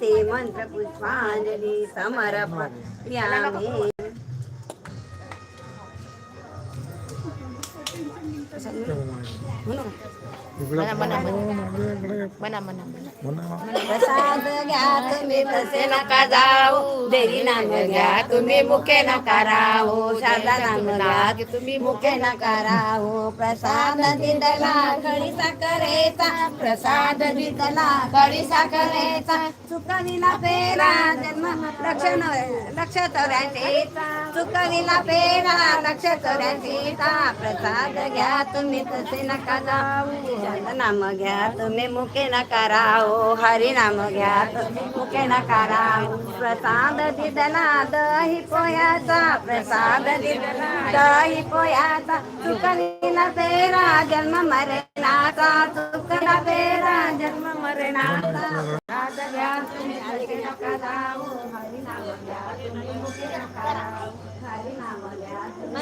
ते मंत्र पुष्पांजली समर्पयामि म्हणू. म्हणा म्हणा म्हणा म्हणा म्हणा प्रसाद घ्या तुम्ही तसे नका जाऊ देवी नाम घ्या तुम्ही मुखे नका राहू शारदा नाम घ्या की तुम्ही मुखे नका राहू प्रसाद दिदला खडी साखरेचा प्रसाद दिदला खडी साखरेचा चुकविला पेरा जन्म लक्ष लक्ष चौऱ्याऐंशीचा चुकविला पेरा लक्ष चौऱ्याऐंशीचा प्रसाद घ्या तुम्ही तसे नका जाऊ नाम घ्या तुम्ही मुके नका राहो हरी नाम घ्या तुम्ही मुखे नका राहू प्रसाद दिदना दही पोयाचा प्रसाद दिदना दही पोयाचा चुकविला पेरा जन्म मरणाचा. चुकला पेरा जन्म मरणाचा. घ्या तुम्ही मुखे नका जाऊ हरी नाम घ्या तुम्ही मुके नका राहू हरी नाम घ्या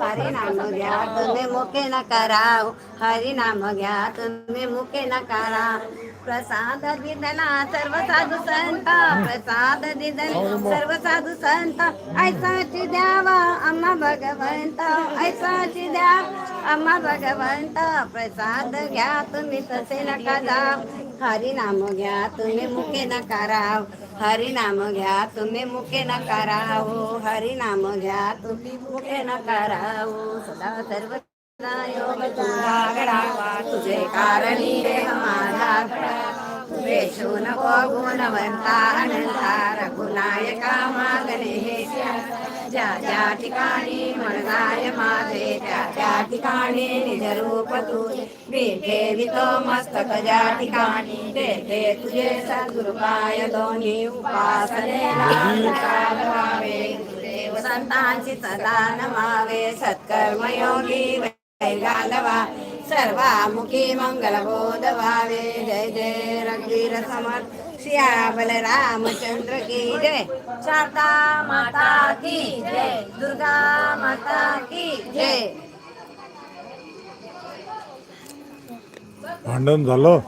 हरिनाम घ्या तुम्ही मुखे नका राव हरिनाम घ्या तुम्ही मुखे नकारा प्रसाद दिदला सर्व साधू संत प्रसाद दिदला सर्व साधू संत. ऐसाची द्यावा अम्मा भगवंत ऐसाची द्या अम्मा भगवंत. प्रसाद घ्या तुम्ही तसे नका जाव हरिनाम घ्या तुम्ही मुखे नका हरी नाम घ्या तुम्ही मुखे हो हरी नाम घ्या तुम्ही मुखे नकारा हो. सदा सर्व योग तुझा घडावा तुझे कारणी देह माझा घडावा तुझे शून हो, गुणवंता अनंता रघुनायका मागणे हे ज्या ज्या ठिकाणी म्हणताय मा त्या त्या ठिकाणी निज रूप तुझे मस्तक ज्या ठिकाणी ते तुझे सद्गुरुपाय दोन्ही उपासने। देव संतांची सदा नमावे। सत्कर्मयोगी वैगालवा सर्वामुखी मंगल बोध व्हावे जय जय रघुवीर समर्थ सिया बलरामचंद्र की जय। शारदा माता की जय दुर्गा माता की जय। भांडण झालं?